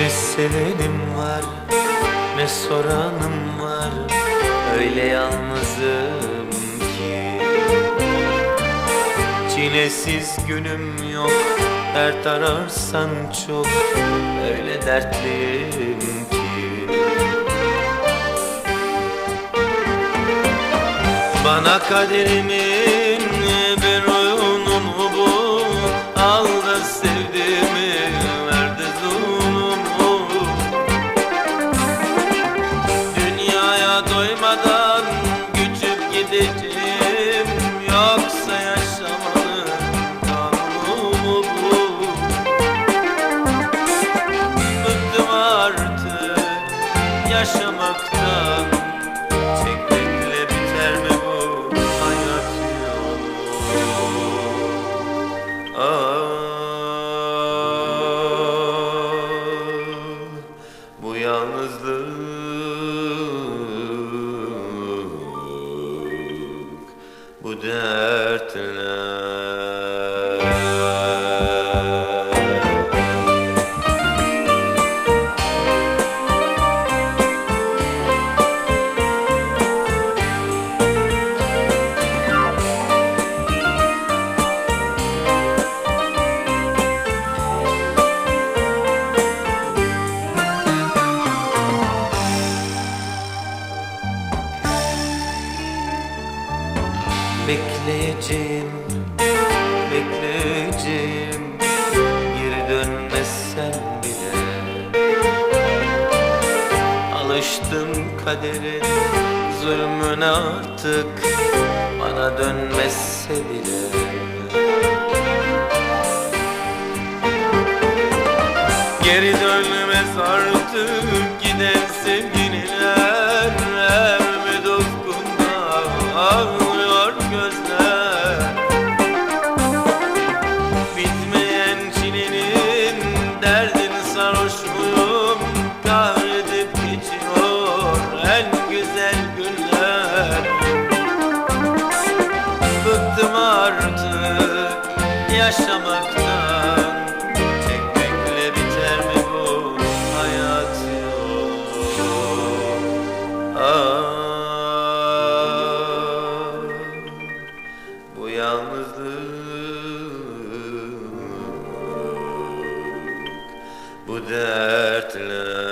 Ne sevenim var ne soranım var Öyle yalnızım ki. Çilesiz günüm yok Dert ararsan çok Öyle dertliyim ki. Bana kaderimin yalnızlık. Bu dertler Bekleyeceğim, bekleyeceğim. Geri dönmezsen bile. Alıştım kaderin zulmüne artık Bana dönmezse bile. Geri dönmez artık giden sevgililer Her mi dokunma gözler. Bitmeyen çilenin derdini sarhoş muyum Kahredip geçiyor en güzel günler. Bıktım artık yaşamaktan Bu dertler